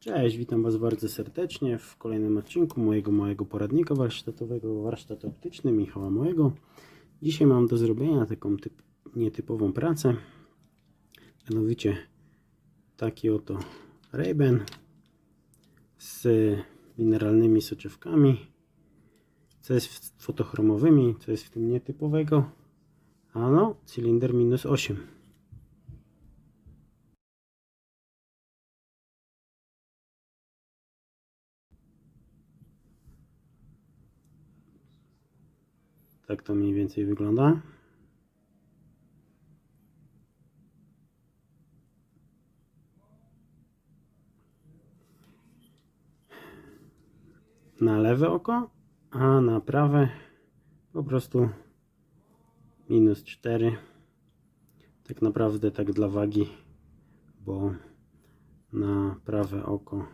Cześć, witam Was bardzo serdecznie w kolejnym odcinku mojego małego poradnika warsztatowego Warsztat Optyczny Michała Mojego. Dzisiaj mam do zrobienia taką typ, nietypową pracę. Mianowicie taki oto Ray-Ban z mineralnymi soczewkami, co jest fotochromowymi, co jest w tym nietypowego. A no, cylinder minus 8. Tak to mniej więcej wygląda. Na lewe oko, a na prawe po prostu minus 4. Tak naprawdę tak dla wagi, bo na prawe oko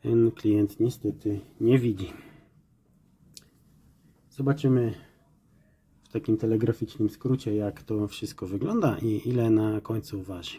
ten klient niestety nie widzi. Zobaczymy w takim telegraficznym skrócie, jak to wszystko wygląda i ile na końcu waży.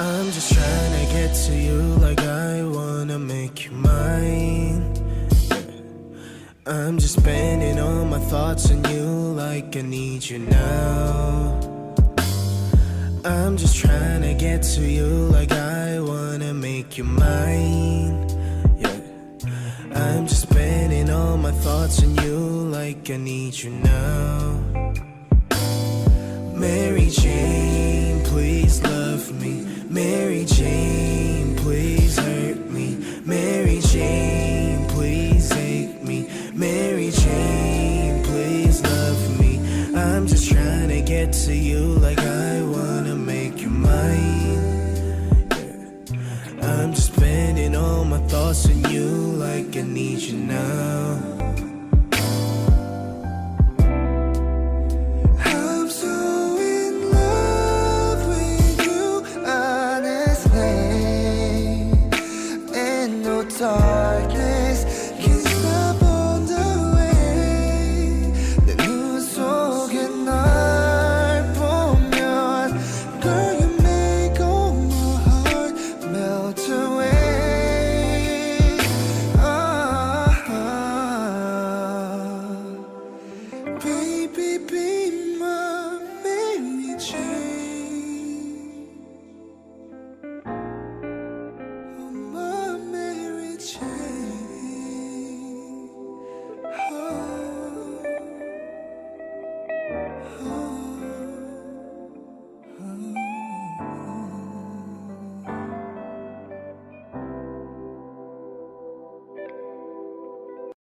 I'm just trying to get to you like I wanna make you mine. I'm just spending all my thoughts on you like I need you now. I'm just trying to get to you like I wanna make you mine. Yeah. I'm just spending all my thoughts on you like I need you now. I'm just trying to get to you like I wanna make you mine. Yeah. I'm just spending all my thoughts on you like I need you now.